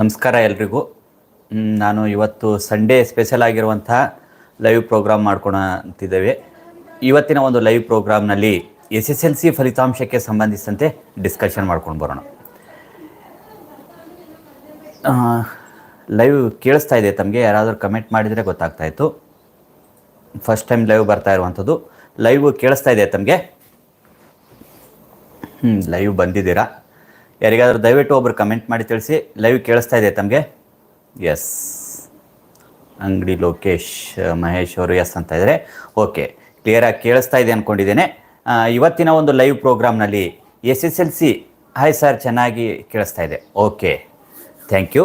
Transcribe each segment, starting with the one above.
ನಮಸ್ಕಾರ ಎಲ್ರಿಗೂ. ನಾನು ಇವತ್ತು ಸಂಡೇ ಸ್ಪೆಷಲ್ ಆಗಿರುವಂತಹ ಲೈವ್ ಪ್ರೋಗ್ರಾಮ್ ಮಾಡ್ಕೊಳಂತಿದ್ದೇವೆ ಇವತ್ತಿನ ಒಂದು ಲೈವ್ ಪ್ರೋಗ್ರಾಮ್ನಲ್ಲಿ ಎಸ್ ಎಸ್ ಎಲ್ ಸಿ ಫಲಿತಾಂಶಕ್ಕೆ ಸಂಬಂಧಿಸಿದಂತೆ ಡಿಸ್ಕಷನ್ ಮಾಡ್ಕೊಂಡು ಬರೋಣ. ಲೈವ್ ಕೇಳಿಸ್ತಾ ಇದೆ. ತಮಗೆ ಯಾರಾದರೂ ಕಮೆಂಟ್ ಮಾಡಿದರೆ ಗೊತ್ತಾಗ್ತಾ ಇತ್ತು. ಫಸ್ಟ್ ಟೈಮ್ ಲೈವ್ ಬರ್ತಾ ಇರುವಂಥದ್ದು. ಲೈವ್ ಕೇಳಿಸ್ತಾ ಇದೆ ತಮಗೆ. ಹ್ಞೂ ಲೈವ್ ಬಂದಿದ್ದೀರಾ? ಯಾರಿಗಾದರೂ ದಯವಿಟ್ಟು ಒಬ್ರು ಕಮೆಂಟ್ ಮಾಡಿ ತಿಳಿಸಿ. ಲೈವ್ ಕೇಳಿಸ್ತಾ ಇದೆ ತಮಗೆ. ಎಸ್ ಅಂಗಡಿ ಲೋಕೇಶ್, ಮಹೇಶ್ ಅವರು ಎಸ್ ಅಂತ ಇದ್ದಾರೆ. ಓಕೆ ಕ್ಲಿಯರಾಗಿ ಕೇಳಿಸ್ತಾ ಇದೆ ಅಂದ್ಕೊಂಡಿದ್ದೇನೆ ಇವತ್ತಿನ ಒಂದು live ಪ್ರೋಗ್ರಾಮ್ನಲ್ಲಿ S S L C hi sir ಚೆನ್ನಾಗಿ ಕೇಳಿಸ್ತಾ ಇದೆ. ಓಕೆ ಥ್ಯಾಂಕ್ ಯು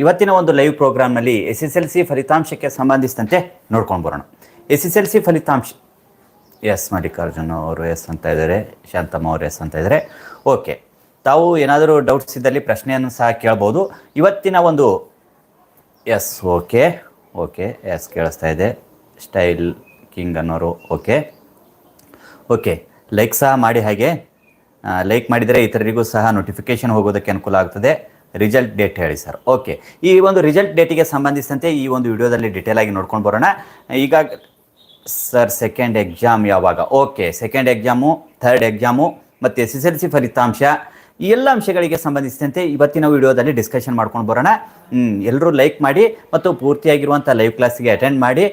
ಇವತ್ತಿನ ಒಂದು ಲೈವ್ ಪ್ರೋಗ್ರಾಮ್ನಲ್ಲಿ ಎಸ್ ಎಸ್ ಎಲ್ ಸಿ ಫಲಿತಾಂಶಕ್ಕೆ ಸಂಬಂಧಿಸಿದಂತೆ ನೋಡ್ಕೊಂಡು ಬರೋಣ. ಎಸ್ ಎಸ್ ಎಲ್ ಸಿ ಫಲಿತಾಂಶ ಎಸ್ ಮಲ್ಲಿಕಾರ್ಜುನ ಅವರು ಎಸ್ ಅಂತ ಇದ್ದಾರೆ, ಶಾಂತಮ್ಮ ಅವರು ಎಸ್ ಅಂತ ಇದ್ದಾರೆ. ಓಕೆ ತಾವು ಏನಾದರೂ ಡೌಟ್ಸ್ ಇದ್ದಲ್ಲಿ ಪ್ರಶ್ನೆಯನ್ನು ಸಹ ಕೇಳ್ಬೋದು. ಇವತ್ತಿನ ಒಂದು ಎಸ್ ಓಕೆ ಓಕೆ ಎಸ್ ಕೇಳಿಸ್ತಾ ಇದೆ. ಸ್ಟೈಲ್ ಕಿಂಗ್ ಅನ್ನೋರು ಓಕೆ ಓಕೆ ಲೈಕ್ ಸಹ ಮಾಡಿ ಹಾಗೆ ಲೈಕ್ ಮಾಡಿದರೆ ಇತರರಿಗೂ ಸಹ ನೋಟಿಫಿಕೇಶನ್ ಹೋಗೋದಕ್ಕೆ ಅನುಕೂಲ ಆಗ್ತದೆ. ರಿಸಲ್ಟ್ ಡೇಟ್ ಹೇಳಿ ಸರ್ ಓಕೆ ಈ ಒಂದು ರಿಸಲ್ಟ್ ಡೇಟಿಗೆ ಸಂಬಂಧಿಸಿದಂತೆ ಈ ಒಂದು ವಿಡಿಯೋದಲ್ಲಿ ಡಿಟೇಲ್ ಆಗಿ ನೋಡ್ಕೊಂಡು ಬರೋಣ. ಈಗ ಸರ್ ಸೆಕೆಂಡ್ ಎಕ್ಸಾಮ್ ಯಾವಾಗ? Okay second exam third exam ಮತ್ತು ಎಸ್ ಎಸ್ ಎಲ್ ಸಿ ಫಲಿತಾಂಶ ಈ ಎಲ್ಲ ಅಂಶಗಳಿಗೆ ಸಂಬಂಧಿಸಿದಂತೆ ಇವತ್ತಿನ ವಿಡಿಯೋದಲ್ಲಿ ಡಿಸ್ಕಷನ್ ಮಾಡ್ಕೊಂಡು ಬರೋಣ. ಎಲ್ಲರೂ ಲೈಕ್ ಮಾಡಿ ಮತ್ತು ಪೂರ್ತಿಯಾಗಿರುವಂಥ ಲೈವ್ ಕ್ಲಾಸಿಗೆ ಅಟೆಂಡ್ ಮಾಡಿ